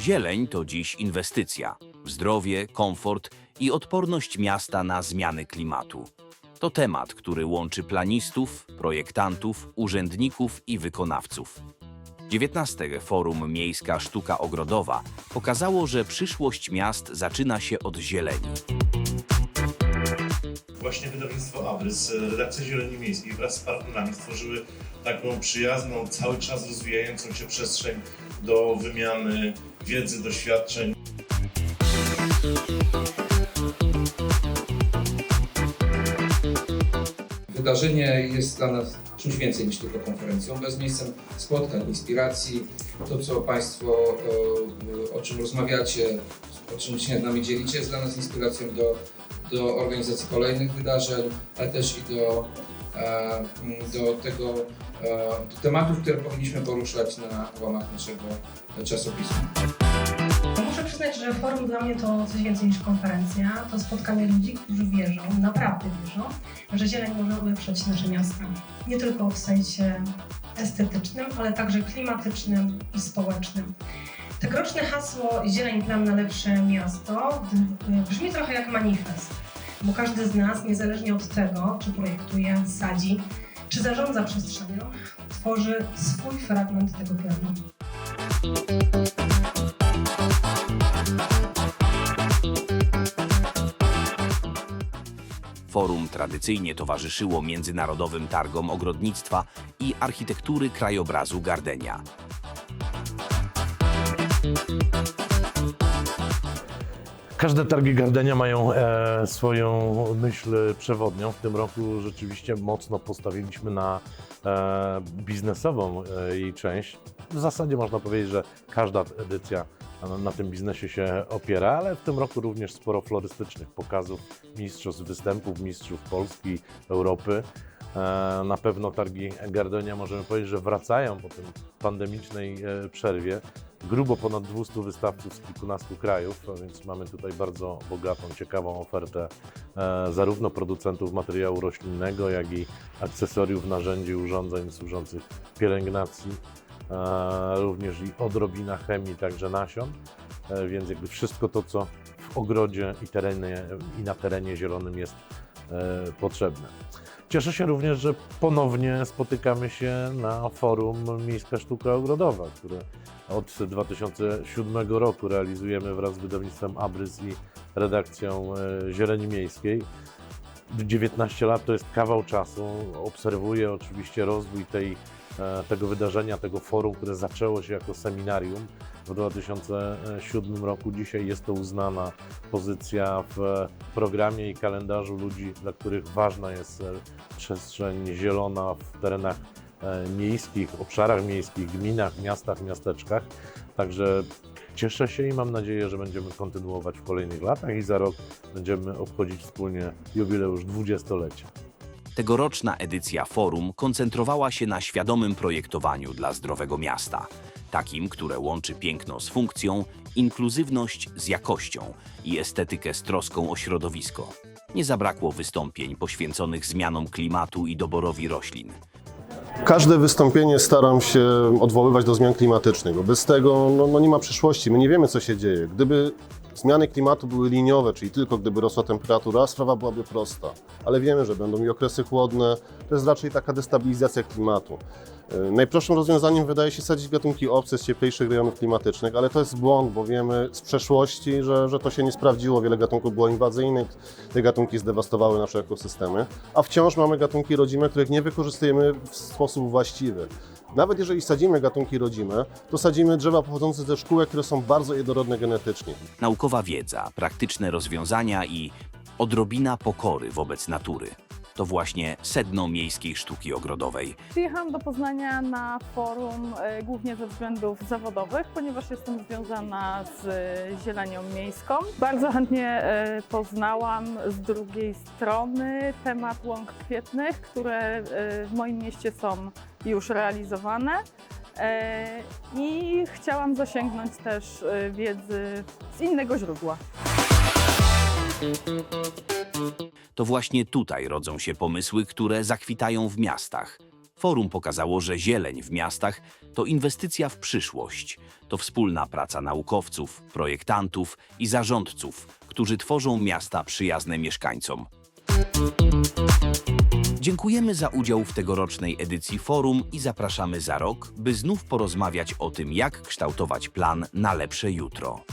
Zieleń to dziś inwestycja w zdrowie, komfort i odporność miasta na zmiany klimatu. To temat, który łączy planistów, projektantów, urzędników i wykonawców. 19. Forum Miejska Sztuka Ogrodowa pokazało, że przyszłość miast zaczyna się od zieleni. Właśnie wydawnictwo Abrys, redakcja Zieleni Miejskiej wraz z partnerami stworzyły taką przyjazną, cały czas rozwijającą się przestrzeń do wymiany wiedzy, doświadczeń. Wydarzenie jest dla nas czymś więcej niż tylko konferencją, bez miejscem spotkań, inspiracji, to co Państwo, e, o czym rozmawiacie, o czym się z nami dzielicie, jest dla nas inspiracją do, do organizacji kolejnych wydarzeń, ale też i do, do tego, e, do tematów, które powinniśmy poruszać na łamach naszego czasopisma. Muszę przyznać, że forum dla mnie to coś więcej niż konferencja. To spotkanie ludzi, którzy wierzą, naprawdę wierzą, że zieleń może ulepszać nasze miasta. Nie tylko w sensie estetycznym, ale także klimatycznym i społecznym. Tegoroczne hasło Zieleń Plan na lepsze miasto brzmi trochę jak manifest, bo każdy z nas, niezależnie od tego, czy projektuje, sadzi, czy zarządza przestrzenią, tworzy swój fragment tego planu. Forum tradycyjnie towarzyszyło międzynarodowym targom ogrodnictwa i architektury krajobrazu Gardenia. Każde targi Gardenia mają e, swoją myśl przewodnią. W tym roku rzeczywiście mocno postawiliśmy na e, biznesową e, jej część. W zasadzie można powiedzieć, że każda edycja na, na tym biznesie się opiera, ale w tym roku również sporo florystycznych pokazów, mistrzostw występów, mistrzów Polski, Europy. E, Na pewno targi Gardenia możemy powiedzieć, że wracają po tym pandemicznej e, przerwie. Grubo ponad 200 wystawców z kilkunastu krajów, więc mamy tutaj bardzo bogatą, ciekawą ofertę e, zarówno producentów materiału roślinnego, jak i akcesoriów, narzędzi, urządzeń służących pielęgnacji, również i odrobina chemii, także nasion, więc jakby wszystko to, co w ogrodzie i, terenie, i na terenie zielonym jest potrzebne. Cieszę się również, że ponownie spotykamy się na forum Miejska Sztuka Ogrodowa, które od 2007 roku realizujemy wraz z wydawnictwem Abrys i redakcją e, Zieleni Miejskiej. 19 lat to jest kawał czasu. Obserwuję oczywiście rozwój tej, e, tego wydarzenia, tego forum, które zaczęło się jako seminarium w 2007 roku. Dzisiaj jest to uznana pozycja w programie i kalendarzu ludzi, dla których ważna jest e, przestrzeń zielona w terenach e, miejskich, obszarach miejskich, gminach, miastach, miasteczkach. Także cieszę się i mam nadzieję, że będziemy kontynuować w kolejnych latach i za rok będziemy obchodzić wspólnie jubileusz dwudziestolecia. Tegoroczna edycja forum koncentrowała się na świadomym projektowaniu dla zdrowego miasta, takim, które łączy piękno z funkcją, inkluzywność z jakością i estetykę z troską o środowisko. Nie zabrakło wystąpień poświęconych zmianom klimatu i doborowi roślin. Każde wystąpienie staram się odwoływać do zmian klimatycznych, bo bez tego no, no nie ma przyszłości. My nie wiemy, co się dzieje. Gdyby zmiany klimatu były liniowe, czyli tylko gdyby rosła temperatura, sprawa byłaby prosta. Ale wiemy, że będą i okresy chłodne. To jest raczej taka destabilizacja klimatu. Yy, Najprostszym rozwiązaniem wydaje się sadzić gatunki obce z cieplejszych rejonów klimatycznych, ale to jest błąd, bo wiemy z przeszłości, że, że to się nie sprawdziło. Wiele gatunków było inwazyjnych, te gatunki zdewastowały nasze ekosystemy, a wciąż mamy gatunki rodzime, których nie wykorzystujemy w sposób właściwy. Nawet jeżeli sadzimy gatunki rodzime, to sadzimy drzewa pochodzące ze szkółek, które są bardzo jednorodne genetycznie. Naukowa wiedza, praktyczne rozwiązania i odrobina pokory wobec natury. To właśnie sedno miejskiej sztuki ogrodowej. Przyjechałam do Poznania na forum e, głównie ze względów zawodowych, ponieważ jestem związana z e, zielenią miejską. Bardzo chętnie e, poznałam z drugiej strony temat łąk kwietnych, które w moim mieście są już realizowane. I chciałam zasięgnąć też wiedzy z innego źródła. To właśnie tutaj rodzą się pomysły, które zakwitają w miastach. Forum pokazało, że zieleń w miastach to inwestycja w przyszłość. To wspólna praca naukowców, projektantów i zarządców, którzy tworzą miasta przyjazne mieszkańcom. Dziękujemy za udział w tegorocznej edycji forum i zapraszamy za rok, by znów porozmawiać o tym, jak kształtować plan na lepsze jutro.